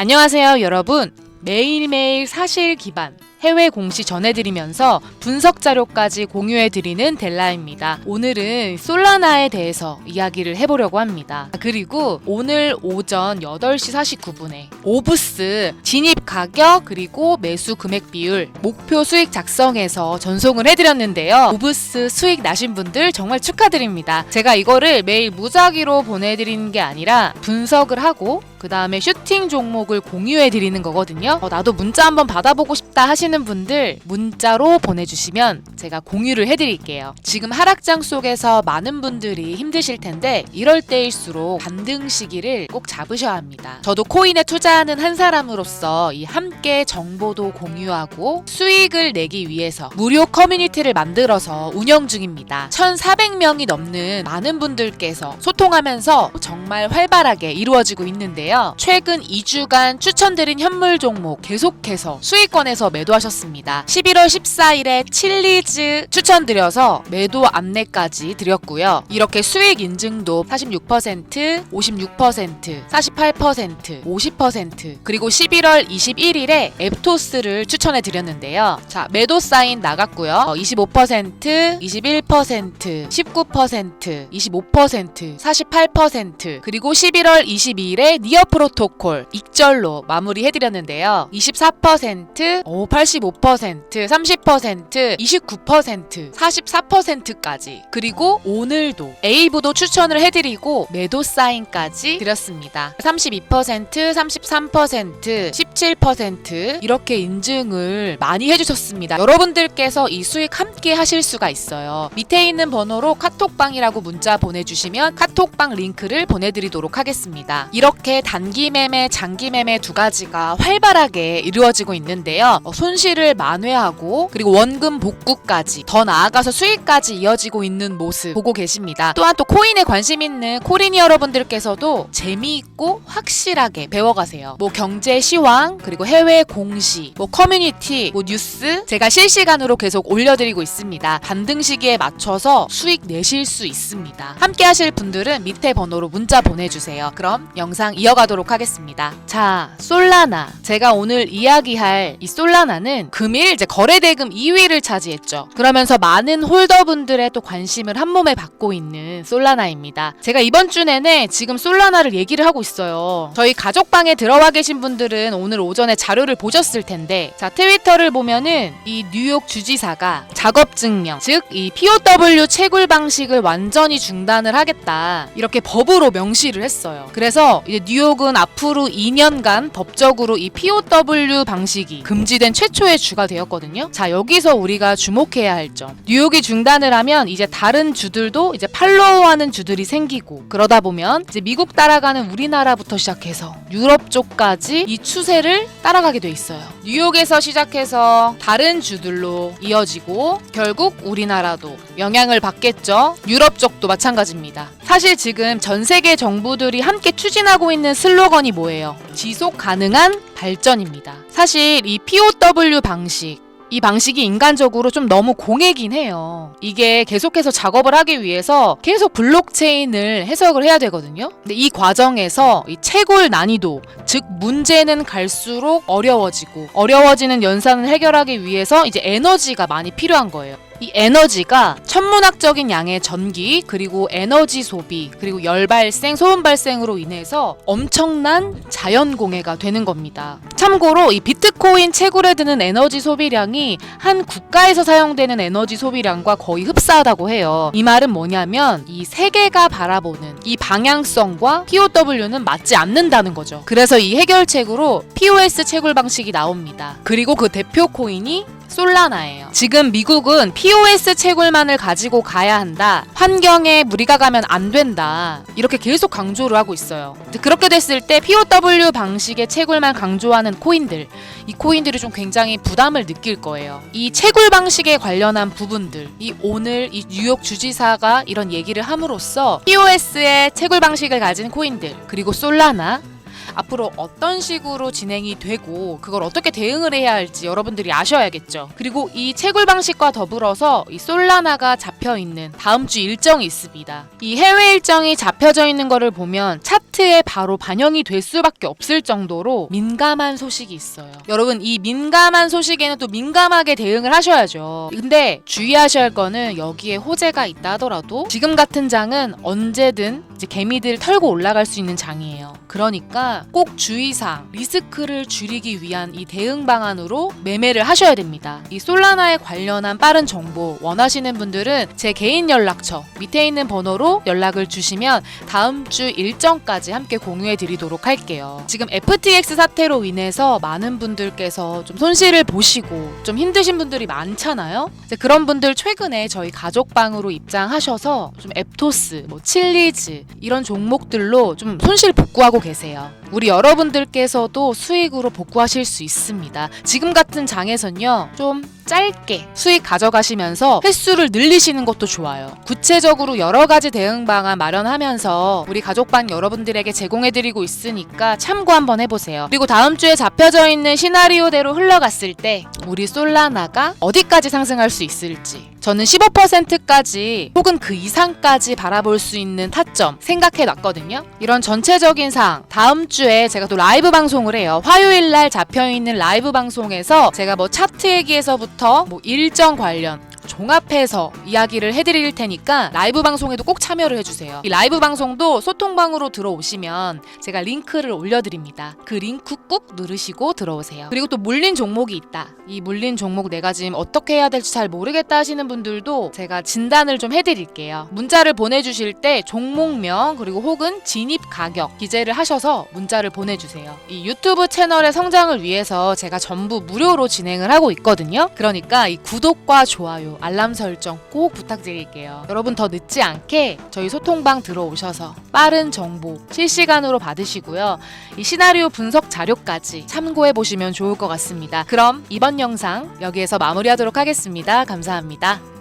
안녕하세요, 여러분. 매일매일 사실 기반 해외 공시 전해드리면서 분석 자료까지 공유해드리는 델라입니다. 오늘은 솔라나에 대해서 이야기를 해보려고 합니다. 그리고 오늘 오전 8시 49분에 오브스 진입 가격 그리고 매수 금액 비율 목표 수익 작성해서 전송을 해드렸는데요. 오브스 수익 나신 분들 정말 축하드립니다. 제가 이거를 매일 무작위로 보내드리는 게 아니라 분석을 하고 그 다음에 슈팅 종목을 공유해 드리는 거거든요. 어, 나도 문자 한번 받아보고 싶 다 하시는 분들 문자로 보내주시면 제가 공유를 해드릴게요. 지금 하락장 속에서 많은 분들이 힘드실 텐데 이럴 때일수록 반등 시기를 꼭 잡으셔야 합니다. 저도 코인에 투자하는 한 사람으로서 이 함께 정보도 공유하고 수익을 내기 위해서 무료 커뮤니티를 만들어서 운영 중입니다. 1,400명이 넘는 많은 분들께서 소통하면서 정말 활발하게 이루어지고 있는데요. 최근 2주간 추천드린 현물 종목 계속해서 수익권에서 매도하셨습니다. 11월 14일에 칠리즈 추천드려서 매도 안내까지 드렸고요. 이렇게 수익 인증도 46%, 56%, 48%, 50% 그리고 11월 21일에 앱토스를 추천해 드렸는데요. 자, 매도 사인 나갔고요. 어, 25%, 21%, 19%, 25%, 48% 그리고 11월 22일에 니어 프로토콜 익절로 마무리해 드렸는데요. 24%, 오, 85%, 30%, 29%, 44%까지 그리고 오늘도 A부도 추천을 해드리고 매도 사인까지 드렸습니다. 32%, 33%, 17% 이렇게 인증을 많이 해주셨습니다. 여러분들께서 이 수익 함께 하실 수가 있어요. 밑에 있는 번호로 카톡방이라고 문자 보내주시면 카톡방 링크를 보내드리도록 하겠습니다. 이렇게 단기 매매, 장기 매매 두 가지가 활발하게 이루어지고 있는데요. 어, 손실을 만회하고 그리고 원금 복구까지 더 나아가서 수익까지 이어지고 있는 모습 보고 계십니다. 또한 또 코인에 관심 있는 코리니 여러분들께서도 재미있고 확실하게 배워가세요. 뭐 경제 시황 그리고 해외 공시, 뭐 커뮤니티, 뭐 뉴스 제가 실시간으로 계속 올려드리고 있습니다. 반등 시기에 맞춰서 수익 내실 수 있습니다. 함께 하실 분들은 밑에 번호로 문자 보내주세요. 그럼 영상 이어가도록 하겠습니다. 자, 솔라나. 제가 오늘 이야기할 이 솔라나는 금일 이제 거래대금 2위를 차지했죠. 그러면서 많은 홀더분들의 또 관심을 한 몸에 받고 있는 솔라나입니다. 제가 이번 주 내내 지금 솔라나를 얘기를 하고 있어요. 저희 가족방에 들어와 계신 분들은 오늘 오전에 자료를 보셨을 텐데, 자, 트위터를 보면은 이 뉴욕 주지사가 작업 증명, 즉 이 POW 채굴 방식을 완전히 중단을 하겠다. 이렇게 법으로 명시를 했어요. 그래서 이제 뉴욕은 앞으로 2년간 법적으로 이 POW 방식이 금지된 최초의 주가 되었거든요. 자, 여기서 우리가 주목해야 할 점. 뉴욕이 중단을 하면 이제 다른 주들도 이제 팔로우하는 주들이 생기고 그러다 보면 이제 미국 따라가는 우리나라부터 시작해서 유럽 쪽까지 이 추세 를 따라가게 돼 있어요. 뉴욕에서 시작해서 다른 주들로 이어지고 결국 우리나라도 영향을 받겠죠. 유럽 쪽도 마찬가지입니다. 사실 지금 전 세계 정부들이 함께 추진하고 있는 슬로건이 뭐예요? 지속 가능한 발전입니다. 사실 이 POW 방식 이 방식이 인간적으로 좀 너무 공해긴 해요. 이게 계속해서 작업을 하기 위해서 계속 블록체인을 해석을 해야 되거든요. 근데 이 과정에서 이 채굴 난이도, 즉 문제는 갈수록 어려워지고 어려워지는 연산을 해결하기 위해서 이제 에너지가 많이 필요한 거예요. 이 에너지가 천문학적인 양의 전기 그리고 에너지 소비 그리고 열 발생 소음 발생으로 인해서 엄청난 자연 공해가 되는 겁니다. 참고로 이 비트코인 채굴에 드는 에너지 소비량이 한 국가에서 사용되는 에너지 소비량과 거의 흡사하다고 해요. 이 말은 뭐냐면 이 세계가 바라보는 이 방향성과 POW는 맞지 않는다는 거죠. 그래서 이 해결책으로 POS 채굴 방식이 나옵니다. 그리고 그 대표 코인이 솔라나예요. 지금 미국은 POS 채굴만을 가지고 가야 한다. 환경에 무리가 가면 안 된다. 이렇게 계속 강조를 하고 있어요. 그렇게 됐을 때 POW 방식의 채굴만 강조하는 코인들, 이 코인들이 좀 굉장히 부담을 느낄 거예요. 이 채굴 방식에 관련한 부분들, 이 오늘 이 뉴욕 주지사가 이런 얘기를 함으로써 POS의 채굴 방식을 가진 코인들, 그리고 솔라나, 앞으로 어떤 식으로 진행이 되고 그걸 어떻게 대응을 해야 할지 여러분들이 아셔야겠죠. 그리고 이 채굴 방식과 더불어서 이 솔라나가 잡혀 있는 다음 주 일정이 있습니다. 이 해외 일정이 잡혀져 있는 거를 보면 차트에 바로 반영이 될 수밖에 없을 정도로 민감한 소식이 있어요. 여러분 이 민감한 소식에는 또 민감하게 대응을 하셔야죠. 근데 주의하셔야 할 거는 여기에 호재가 있다 하더라도 지금 같은 장은 언제든 이제 개미들 털고 올라갈 수 있는 장이에요. 그러니까 꼭 주의사항, 리스크를 줄이기 위한 이 대응 방안으로 매매를 하셔야 됩니다. 이 솔라나에 관련한 빠른 정보 원하시는 분들은 제 개인 연락처 밑에 있는 번호로 연락을 주시면 다음 주 일정까지 함께 공유해 드리도록 할게요. 지금 FTX 사태로 인해서 많은 분들께서 좀 손실을 보시고 좀 힘드신 분들이 많잖아요. 그런 분들 최근에 저희 가족방으로 입장하셔서 좀 앱토스, 뭐 칠리즈 이런 종목들로 좀 손실 복구하고 계세요. 우리 여러분들께서도 수익으로 복구하실 수 있습니다. 지금 같은 장에선요, 좀 짧게 수익 가져가시면서 횟수를 늘리시는 것도 좋아요. 구체적으로 여러 가지 대응 방안 마련하면서 우리 가족방 여러분들에게 제공해드리고 있으니까 참고 한번 해보세요. 그리고 다음 주에 잡혀져 있는 시나리오대로 흘러갔을 때 우리 솔라나가 어디까지 상승할 수 있을지 저는 15%까지 혹은 그 이상까지 바라볼 수 있는 타점 생각해 놨거든요. 이런 전체적인 사항 다음 주에 제가 또 라이브 방송을 해요. 화요일 날 잡혀 있는 라이브 방송에서 제가 뭐 차트 얘기에서부 터 뭐 일정 관련 종합해서 이야기를 해드릴 테니까 라이브 방송에도 꼭 참여를 해주세요. 이 라이브 방송도 소통방으로 들어오시면 제가 링크를 올려드립니다. 그 링크 꾹 누르시고 들어오세요. 그리고 또 물린 종목이 있다. 이 물린 종목 내가 지금 어떻게 해야 될지 잘 모르겠다 하시는 분들도 제가 진단을 좀 해드릴게요. 문자를 보내주실 때 종목명 그리고 혹은 진입 가격 기재를 하셔서 문자를 보내주세요. 이 유튜브 채널의 성장을 위해서 제가 전부 무료로 진행을 하고 있거든요. 그러니까 이 구독과 좋아요, 알람 설정 꼭 부탁드릴게요. 여러분 더 늦지 않게 저희 소통방 들어오셔서 빠른 정보 실시간으로 받으시고요. 이 시나리오 분석 자료까지 참고해 보시면 좋을 것 같습니다. 그럼 이번 영상 여기에서 마무리하도록 하겠습니다. 감사합니다.